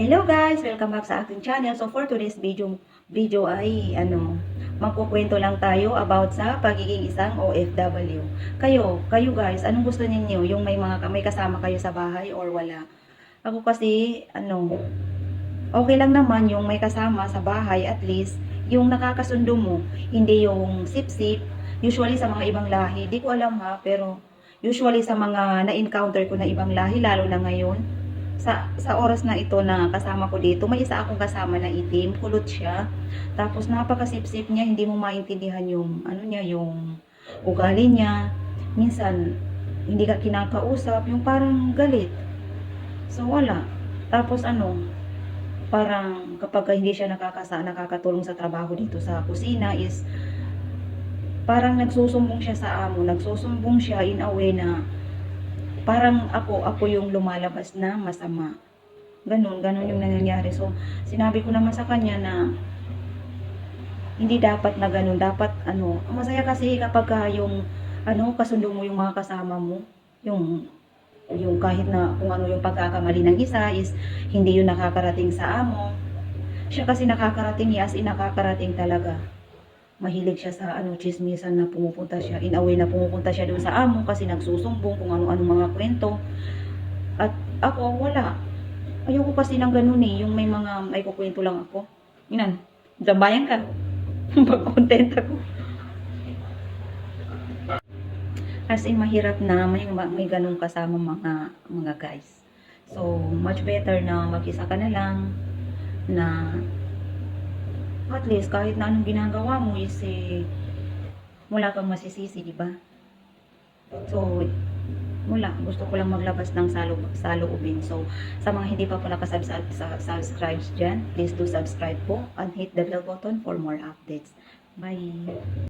Hello guys! Welcome back sa aking channel. So for today's video, video ay ano, magkukwento lang tayo about sa pagiging isang OFW. Kayo, kayo guys, anong gusto ninyo? Yung may mga may kasama kayo sa bahay or wala? Ako kasi ano, okay lang naman yung may kasama sa bahay at least yung nakakasundo mo, hindi yung sip-sip. Usually sa mga ibang lahi, di ko alam ha, pero usually sa mga na-encounter ko na ibang lahi, lalo na ngayon, sa sa oras na ito na kasama ko dito, may isa akong kasama na itim, kulot siya. Tapos napakasip-sip niya, hindi mo maintindihan yung ano niya, yung ugali niya. Minsan hindi ka kinakausap, yung parang galit. So wala. Tapos ano, parang kapag hindi siya nakakasa, nakakatulong sa trabaho dito sa kusina is parang nagsusumbong siya sa amo, nagsusumbong siya in a way na parang ako, ako yung lumalabas na masama. Ganun, ganun yung nangyayari. So, sinabi ko naman sa kanya na hindi dapat na ganun. Dapat, ano, masaya kasi kapag ka yung, ano, kasundo mo yung mga kasama mo. Yung, yung kahit na kung ano yung pagkakamali ng isa is hindi yun nakakarating sa amo. Siya kasi nakakarating, yes, in nakakarating talaga mahilig siya sa ano chismisan na pumupunta siya. In a way na pumupunta siya doon sa amo kasi nagsusumbong kung ano-ano mga kwento. At ako wala. Ayoko kasi ng ganun eh. Yung may mga may kukwento lang ako. Inan jambayan ka. Pag content ako. As in mahirap na may, may ganun kasama mga mga guys. So much better na mag-isa ka na lang na at least kahit na anong ginagawa mo is eh, wala kang masisisi, di ba? So, wala. Gusto ko lang maglabas ng salo, saloobin. So, sa mga hindi pa pala kasubscribe dyan, please do subscribe po and hit the bell button for more updates. Bye!